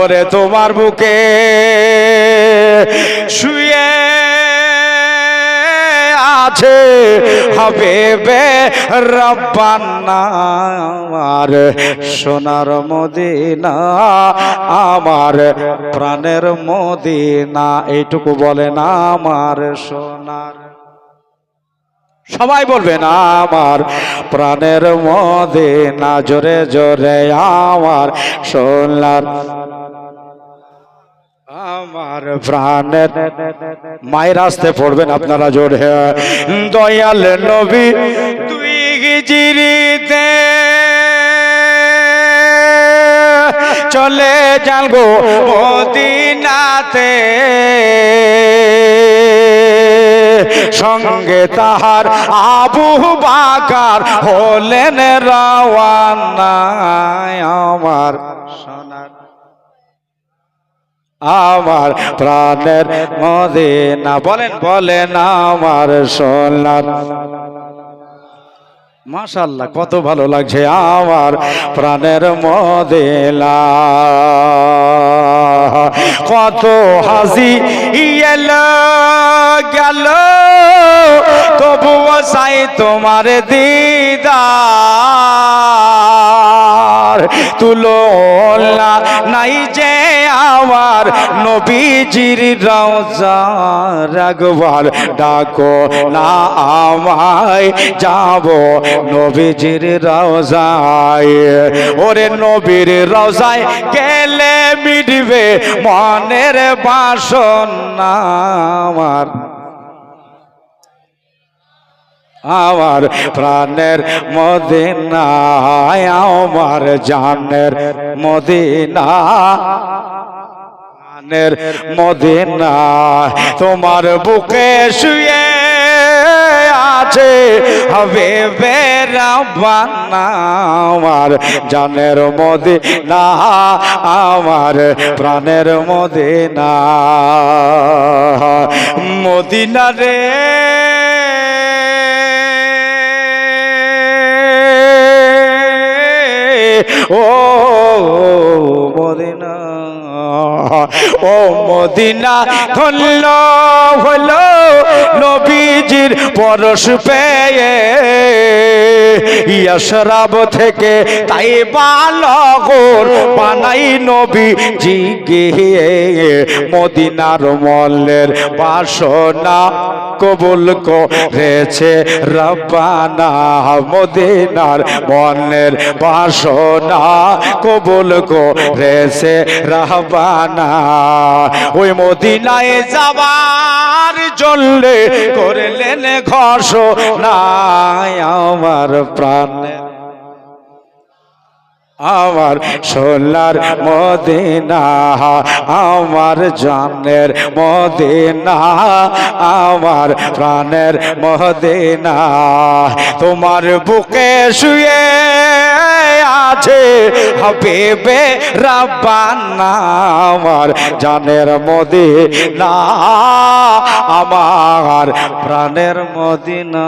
ওরে তোমার বুকে শুয়ে আছে হবে বে আমার, সোনার মদিনা আমার, প্রাণের মদিনা, এইটুকু বলে না আমার সোনার। সবাই বলবে না আমার প্রাণের মদিনা, জোরে জোরে আমার সোনার আমার প্রাণের মায়ের আসতে পড়বেন আপনারা জোরে। দয়াল নবী, তুই জিরিতে চলে যান গো মদিনাতে? সঙ্গে তাহার আবু বাকার হলেন রাওয়ানা আমার। আমার প্রাণের মদে না বলেন বলেন আমার সোনার। মাশাল্লাহ কত ভালো লাগছে আমার প্রাণের মদেলা কত হাসি এলো, গেল। তবুও সাই তোমার দিদার। তুলো নাই যে আমার নবীজির রাগবার ডাকো না আমায় যাব নবীজির রওজায়। ওরে নবীর রওজায় গেলে মিটবে মনের বাসনা আমার। আমার প্রাণের মদিনা আমার জানের মদিনা। প্রাণের মদিনা। তোমার বুকে শুয়ে আছে হবে বেরাবানা আমার জানের মদিনা, আমার প্রাণের মদিনা। মদিনা রে। ও মদিনা। ও মদিনা ধন্য হলো নবীজির পরশ পেয়ে। ইয়াসরাব থেকে তাই বালগর বানাই নবী জিগে মদিনার মল্লের বাসনা কবুল করেছে রব্বানা মদিনার মনের বাসনা কবুল করেছে রহবানা ওই মদিনায় যাবার জল্লে করলেন ঘোষণা আমার প্রাণের আমার সোনার মদিনা আমার জানের মদিনা আমার প্রাণের মদিনা। তোমার বুকে শুয়ে হবে আমার জানের মদিনা আমার প্রাণের মদিনা।